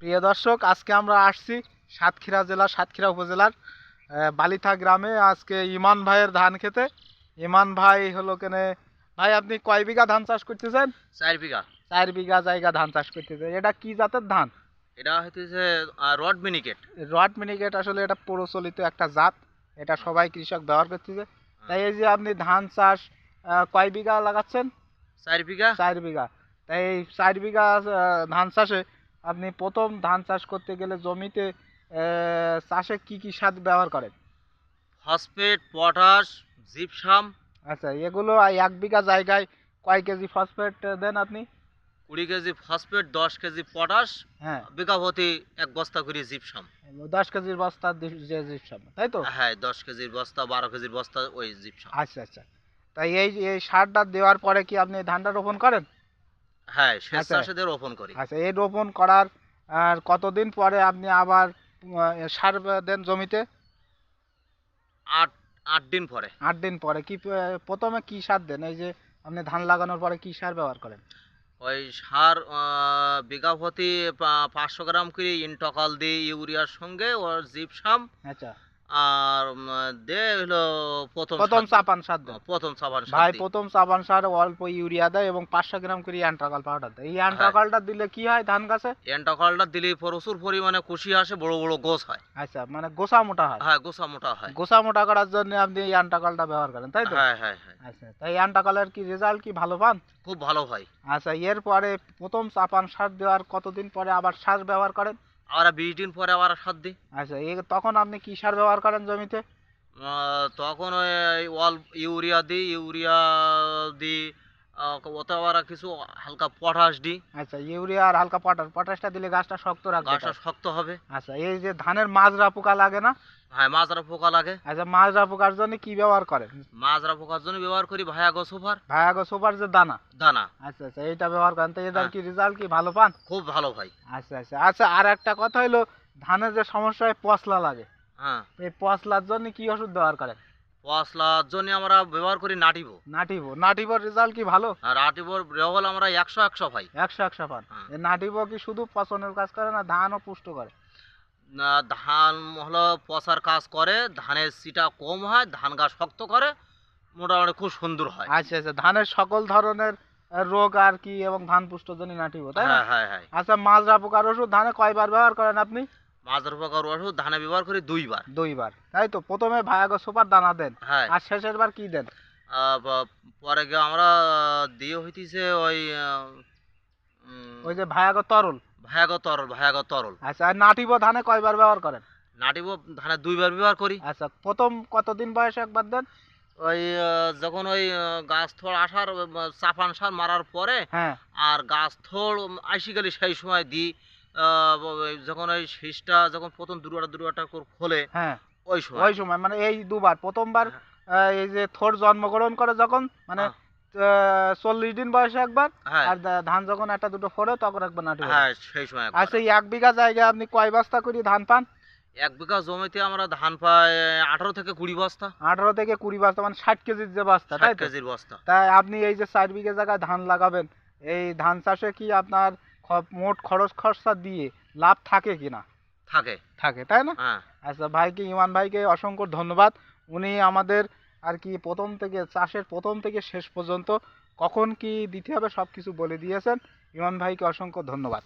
প্রিয় দর্শক আজকে আমরা আসছি সাতক্ষীরা জেলা সাতক্ষীরা উপজেলার বালিথা গ্রামে। আজকে ইমান ভাইয়ের ধান খেতে। ইমান ভাই হলো কেনে? ভাই আপনি কয় বিঘা ধান চাষ করতেছেন? চার বিঘা। চার বিঘা জায়গা ধান চাষ করতেছেন। এটা কি জাতের ধান? এটা হইতেছে রড মিনিকেট। রড মিনিকেট আসলে এটা প্রচলিত একটা জাত। এটা সবাই কৃষক ব্যবহার করতেছে। তাই এই যে আপনি ধান চাষ কয় বিঘা লাগাচ্ছেন? চার বিঘা। চার বিঘা। তাই এই চার বিঘা ধান চাষে আপনি প্রথম ধান চাষ করতে গেলে জমিতে চাষে কি কি সার ব্যবহার করেন? Phosphate potash gypsum. আচ্ছা এগুলো এক বিঘা জায়গায় কয় কেজি ফসফেট দেন আপনি? কুড়ি কেজি ফসফেট দশ কেজি পটাশ হ্যাঁ। বিঘা প্রতি এক বস্তা করে জিপসাম। দশ কেজির বস্তা জিপসাম তাই তো? হ্যাঁ দশ কেজির বস্তা বারো কেজির বস্তা ওই জিপসাম। আচ্ছা আচ্ছা। তাই এই এই সারটা দেওয়ার পরে কি আপনি ধানটা রোপণ করেন? হ্যাঁ আচ্ছা। রোপণ করি। আচ্ছা এই রোপণ করার আর কতদিন পরে আপনি আবার সার দেন জমিতে? আট আট দিন পরে। আট দিন পরে। কি প্রথমে কি সার দেন? এই যে আপনি ধান লাগানোর পরে কি সার ব্যবহার করেন? ওই সার বিঘা প্রতি পাঁচশো গ্রাম করে ইনটকাল দিই ইউরিয়ার সঙ্গে ওর জিপসাম আচ্ছা। আর দে হলো প্রথম প্রথম চাপান সার দেন। প্রথম সাবান সার ভাই প্রথম চাপান সার অল্প ইউরিয়া দেয় এবং পাঁচশো গ্রাম করে অ্যান্ট্রাকাল পাউডার দেয়। এই হ্যাঁ। অ্যান্ট্রাকালটা দিলে কি হয় ধান গাছে? দিলে প্রচুর পরিমাণে কুশি আসে বড় বড় গোছ হয়। আচ্ছা মানে গোসা মোটা হয়। হ্যাঁ গোছা মোটা হয়। গোসা মোটা করার জন্য আপনি এই অ্যান্ট্রাকালটা ব্যবহার করেন তাই তো? হ্যাঁ হ্যাঁ হ্যাঁ। আচ্ছা তাই অ্যান্ট্রাকালের কি রেজাল্ট কি ভালো পান? খুব ভালো হয়। আচ্ছা এরপরে প্রথম চাপান সার দেওয়ার কতদিন পরে আবার সার ব্যবহার করেন? আমরা বিশ দিন পরে আবার সার দিই। আচ্ছা এই তখন আপনি কি সার ব্যবহার করেন জমিতে? তখন ওই অল ইউরিয়া দিই ইউরিয়া দিই ওতে আবার কিছু হালকা পটাশ দিই আচ্ছা ইউরিয়া আর হালকা পটাশ। পটাশটা দিলে গাছটা শক্ত রাখবে গাছটা শক্ত হবে। আচ্ছা এই যে ধানের মাজরা পোকা লাগে না? হ্যাঁ মাজরা পোকা লাগে। আচ্ছা মাজরা পোকার জন্য কি ব্যবহার করেন? মাজরা পোকার জন্য ব্যবহার করি ভায়াগো সুপার। ভায়াগো সুপার যে দানা? দানা। আচ্ছা আচ্ছা এইটা ব্যবহার করেন। তো এটার হ্যাঁ। কি রেজাল্ট কি? ভালো পান? খুব ভালো ভাই। আচ্ছা আচ্ছা আচ্ছা আর একটা কথা হলো ধানের যে সমস্যা হয় পচলা লাগে। হ্যাঁ। এই পচলার জন্য কি ওষুধ ব্যবহার করেন? পশলার জন্য আমরা ব্যবহার করি নাটিবো। নাটিভো নাটিভোর রেজাল্ট কি ভালো? নাটিবোর রেওয়াল আমরা একশো একশো ভাই একশো একশো পান। হ্যাঁ। নাটিভো কি শুধু পচনের কাজ করে না ধানও পুষ্ট করে? না, ধান হলো পচার কাজ করে ধানের সিটা কম হয় ধান গাছ শক্ত করে মোটামুটি খুব সুন্দর হয়। আচ্ছা আচ্ছা। ধানের সকল ধরনের রোগ আর কি এবং ধান পুষ্ট জন্য নাটিভো তাই না? হ্যাঁ হ্যাঁ হ্যাঁ। আচ্ছা মাজরা পোকার ওষুধ ধানে কয়বার ব্যবহার করেন আপনি? মাজার পোকার ওষুধ ধানে ব্যবহার করি দুইবার। দুইবার। তাই তো? প্রথমে ভায়াগো সুপার দানা দেন। হ্যাঁ। আর শেষের বার কি দেন? পরে গিয়ে আমরা দিয়ে হইতেছে ওই ওই যে ভায়াগো তরল? ভায়াগো তরল ভায়াগো তরল। আচ্ছা আর নাটিভো ধানে কয়বার ব্যবহার করেন? নাটিবো ধানে দুইবার ব্যবহার করি। আচ্ছা প্রথম কতদিন বয়সে একবার দেন? ওই যখন ওই গাছ থোড় আসার চাপান সার মারার পরে হ্যাঁ। আর গাছ থোড় আইসি গেলে সেই সময় দিই। যখন ওই শীষটা যখন প্রথম দুর্গাটা দুর্গাটা খোলে হ্যাঁ। ওই সময়। ওই সময় মানে এই দুবার প্রথমবার হ্যাঁ। এই যে থোর জন্মগ্রহণ করে যখন মানে হ্যাঁ। চল্লিশ দিন বয়সে একবার হ্যাঁ। আর ধান যখন একটা দুটো ফোড়ে তখন একবার নাটি হ্যাঁ সেই সময় আচ্ছা এক বিঘা জায়গায় আপনি কয় বস্তা করে ধান পান? এক বিঘা জমিতে আমরা ধান পাই আঠারো থেকে কুড়ি বস্তা। আঠারো থেকে কুড়ি বস্তা মানে ষাট কেজির যে বস্তা তাই ষাট কেজির বস্তা। তাই আপনি এই যে চার বিঘা জায়গায় ধান লাগাবেন এই ধান চাষে কি আপনার মোট খরচ খরচা দিয়ে লাভ থাকে কিনা থাকে। থাকে তাই না? হ্যাঁ। আচ্ছা ভাইকে ইমান ভাইকে অসংখ্য ধন্যবাদ। উনি আমাদের আর কি প্রথম থেকে চাষের প্রথম থেকে শেষ পর্যন্ত কখন কি দিতে হবে সব কিছু বলে দিয়েছেন। ইমান ভাইকে অসংখ্য ধন্যবাদ।